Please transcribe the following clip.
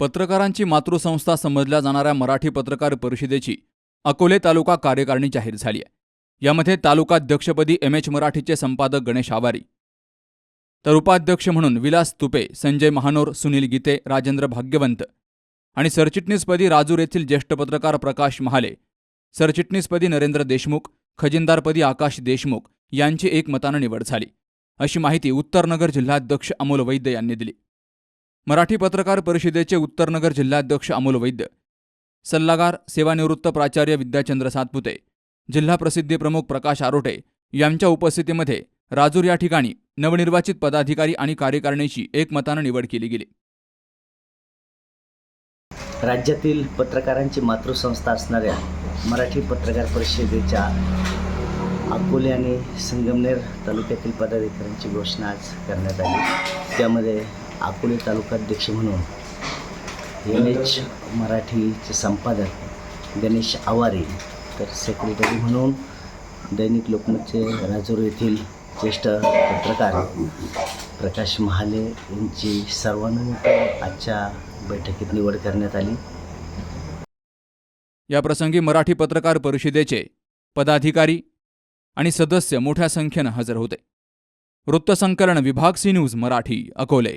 पत्रकारांची मातृसंस्था समजल्या जाणाऱ्या मराठी पत्रकार परिषदेची अकोले तालुका कार्यकारिणी जाहीर झाली आहे. यामध्ये तालुकाध्यक्षपदी एम एच मराठीचे संपादक गणेश आवारी तर उपाध्यक्ष म्हणून विलास तुपे संजय महानोर सुनील गीते राजेंद्र भाग्यवंत आणि सरचिटणीसपदी राजूर येथील ज्येष्ठ पत्रकार प्रकाश महाले सरचिटणीसपदी नरेंद्र देशमुख खजिनदारपदी आकाश देशमुख यांची एकमतानं निवड झाली. अशी माहिती उत्तरनगर जिल्हाध्यक्ष अमोल वैद्य यांनी दिली. मराठी पत्रकार परिषदेचे उत्तरनगर जिल्हाध्यक्ष अमोल वैद्य सल्लागार सेवानिवृत्त प्राचार्य विद्याचंद्र सातपुते जिल्हा प्रसिद्धी प्रमुख प्रकाश आरोटे यांच्या उपस्थितीमध्ये राजूर या ठिकाणी नवनिर्वाचित पदाधिकारी आणि कार्यकारिणीची एकमतानं निवड केली गेली. राज्यातील पत्रकारांची मातृसंस्था असणाऱ्या मराठी पत्रकार परिषदेच्या अकोले आणि संगमनेर तालुक्यातील पदाधिकाऱ्यांची घोषणा आज करण्यात आली. त्यामध्ये अकोले तालुकाध्यक्ष म्हणून एन एच मराठीचे संपादक गणेश आवारे तर सेक्रेटरी म्हणून दैनिक लोकमतचे राजूर येथील ज्येष्ठ पत्रकार प्रकाश महाले यांची सर्वानुमत आजच्या बैठकीत निवड करण्यात आली. याप्रसंगी मराठी पत्रकार परिषदेचे पदाधिकारी आणि सदस्य मोठ्या संख्येनं हजर होते. वृत्तसंकलन विभाग सी न्यूज मराठी अकोले.